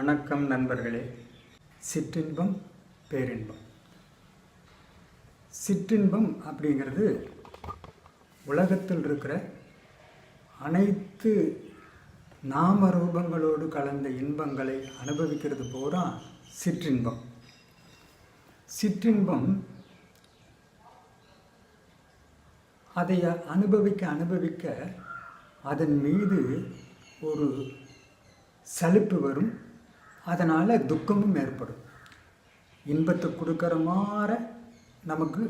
வணக்கம் நண்பர்களே. சிற்றின்பம் பேரின்பம். சிற்றின்பம் அப்படிங்கிறது உலகத்தில் இருக்கிற அனைத்து நாம ரூபங்களோடு கலந்த இன்பங்களை அனுபவிக்கிறது பூரா சிற்றின்பம். சிற்றின்பம் அதை அனுபவிக்க அனுபவிக்க அதன் மீது ஒரு சலிப்பு வரும். அதனால் துக்கமும் ஏற்படும். இன்பத்தை கொடுக்குற மாற நமக்கு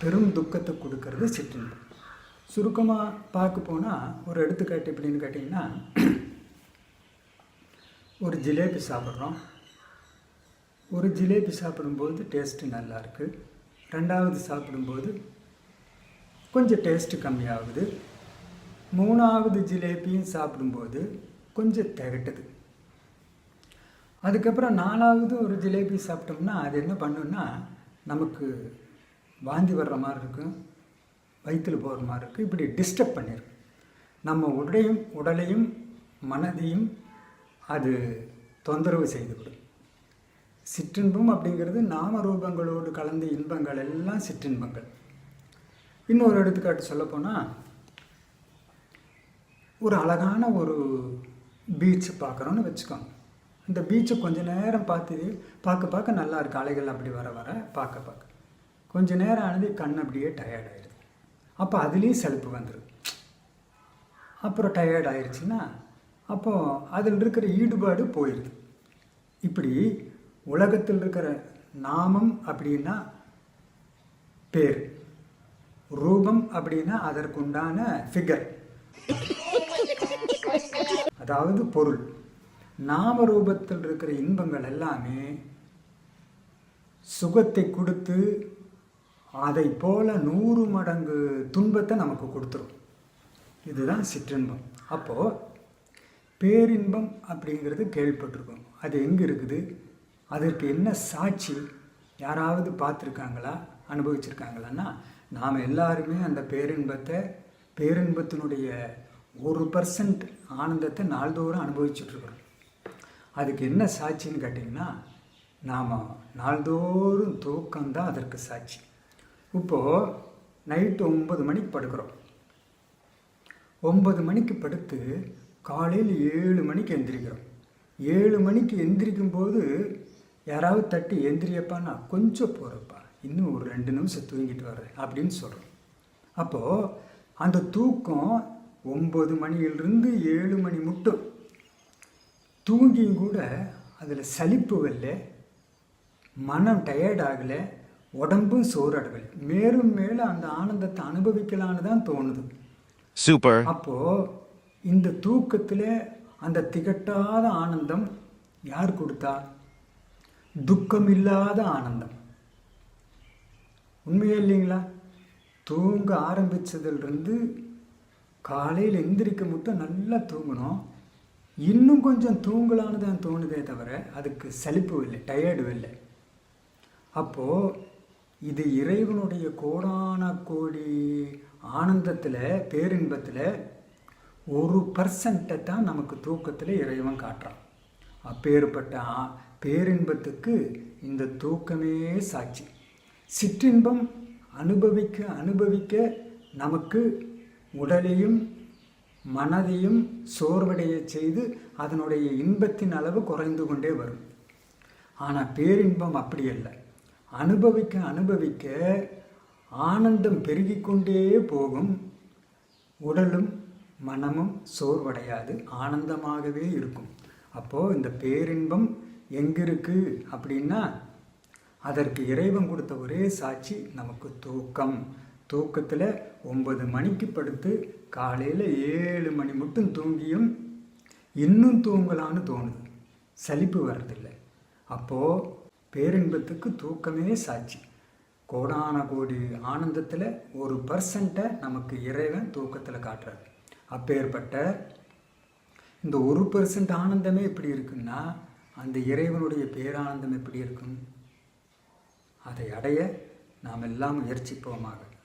பெரும் துக்கத்தை கொடுக்கறது சிற்றின்பம். சுருக்கமாக பார்க்க போனால் ஒரு எடுத்துக்காட்டு எப்படின்னு கேட்டிங்கன்னா ஒரு ஜிலேபி சாப்பிட்றோம். ஒரு ஜிலேபி சாப்பிடும்போது டேஸ்ட்டு நல்லா இருக்குது ரெண்டாவது சாப்பிடும்போது கொஞ்சம் டேஸ்ட்டு கம்மியாகுது. மூணாவது ஜிலேபியும் சாப்பிடும்போது கொஞ்சம் திகட்டுது. அதுக்கப்புறம் நாலாவது ஒரு ஜிலேபி சாப்பிட்டோம்னா அது என்ன பண்ணுன்னா நமக்கு வாந்தி வர்ற மாதிரி இருக்கும் வயிற்றில் போகிற மாதிரி இருக்கும் இப்படி டிஸ்டர்ப் பண்ணிடும் நம்ம உடையும் உடலையும் மனதையும் அது தொந்தரவு செய்துவிடும். சிற்றின்பம் அப்படிங்கிறது நாம ரூபங்களோடு கலந்த இன்பங்கள் எல்லாம் சிற்றின்பங்கள். இன்னொரு எடுத்துக்காட்டு சொல்லப்போனால் ஒரு அழகான ஒரு பீச் பார்க்குறோன்னு வச்சுக்கோங்க. இந்த பீச்சை கொஞ்ச நேரம் பார்த்து பார்க்க பார்க்க நல்லா இருக்குது அலைகள் அப்படி வர வர பார்க்க பார்க்க. கொஞ்ச நேரம் ஆனது கண் அப்படியே டயர்ட் ஆயிடுது. அப்போ அதுலேயும் செலுப்பு வந்துடும் அப்புறம் டயர்ட் ஆயிடுச்சுன்னா அப்போது அதில் இருக்கிற ஈடுபாடு போயிடுது இப்படி உலகத்தில் இருக்கிற நாமம் அப்படின்னா பேர். ரூபம் அப்படின்னா அதற்குண்டான ஃபிகர் அதாவது பொருள். நாம ரூபத்தில் இருக்கிற இன்பங்கள் எல்லாமே சுகத்தை கொடுத்து அதை போல நூறு மடங்கு துன்பத்தை நமக்கு கொடுத்துரும். இதுதான் சிற்றின்பம். அப்போது பேரின்பம் அப்படிங்கிறது கேள்விப்பட்டிருக்கோம். அது எங்கே இருக்குது? அதற்கு என்ன சாட்சி யாராவது பார்த்துருக்காங்களா? அனுபவிச்சிருக்காங்களான்னா நாம் எல்லாருமே அந்த பேரின்பத்தை பேரின்பத்தினுடைய ஒரு பர்சன்ட் ஆனந்தத்தை நாள்தோறும் அனுபவிச்சுட்ருக்குறோம் அதுக்கு என்ன சாட்சின்னு கேட்டிங்கன்னா நாம் நாள்தோறும் தூக்கம்தான் அதற்கு சாட்சி. இப்போது நைட்டு ஒம்பது மணிக்கு படுக்கிறோம். ஒம்பது மணிக்கு படுத்து காலையில் ஏழு மணிக்கு எந்திரிக்கிறோம். ஏழு மணிக்கு எந்திரிக்கும் போது யாராவது தட்டி எந்திரியப்பான்னா கொஞ்சம் போகிறப்பா இன்னும் ஒரு ரெண்டு நிமிஷம் தூங்கிட்டு வர்றேன் அப்படின்னு சொல்கிறோம் அப்போது அந்த தூக்கம் ஒம்பது மணியிலிருந்து ஏழு மணி மட்டும் தூங்கியும் கூட அதில் சலிப்பு வரல மனம் டயர்ட் ஆகலை உடம்பும் சோறடவில்லை மேலும் மேலும் அந்த ஆனந்தத்தை அனுபவிக்கலான்னு தான் தோணுது. Super. அப்போது இந்த தூக்கத்தில் அந்த திகட்டாத ஆனந்தம் யார் கொடுத்தா? துக்கம் இல்லாத ஆனந்தம். உண்மையே இல்லைங்களா? தூங்க ஆரம்பித்ததுலேருந்து காலையில் எந்திரிக்க மட்டும் நல்லா தூங்கணும். இன்னும் கொஞ்சம் தூங்கலான்னு தான் தோணுதே தவிர அதுக்கு சலிப்பு இல்லை டயர்டு இல்லை. அப்போது இது இறைவனுடைய கோடான கோடி ஆனந்தத்தில் பேரின்பத்தில் ஒரு பர்சன்ட்டை தான் நமக்கு தூக்கத்தில் இறைவன் காட்டுறான். அப்பேற்பட்ட பேரின்பத்துக்கு இந்த தூக்கமே சாட்சி. சிற்றின்பம் அனுபவிக்க அனுபவிக்க நமக்கு உடலையும் மனதையும் சோர்வடைய செய்து அதனுடைய இன்பத்தின் அளவு குறைந்து கொண்டே வரும். ஆனால் பேரின்பம் அப்படி அல்ல. அனுபவிக்க அனுபவிக்க ஆனந்தம் பெருகிக்கொண்டே போகும். உடலும் மனமும் சோர்வடையாது ஆனந்தமாகவே இருக்கும். அப்போது இந்த பேரின்பம் எங்கே இருக்குது அப்படின்னா அதற்கு இறைவன் கொடுத்த ஒரே சாட்சி நமக்கு தூக்கம். தூக்கத்தில் ஒன்பது மணிக்கு படுத்து காலையில் ஏழு மணி மட்டும் தூங்கியும் இன்னும் தூங்கலான்னு தோணுது. சலிப்பு வர்றதில்லை. அப்போது பேரின்பத்துக்கு தூக்கமே சாட்சி. கோடான கோடி ஆனந்தத்தில் ஒரு பர்சண்ட்டை நமக்கு இறைவன் தூக்கத்தில் காட்டுறாரு. அப்பேற்பட்ட இந்த ஒரு பர்சன்ட் ஆனந்தமே எப்படி இருக்குன்னா அந்த இறைவனுடைய பேரானந்தம் எப்படி இருக்கும்? அதை அடைய நாம் எல்லாம் முயற்சிப்போமாக.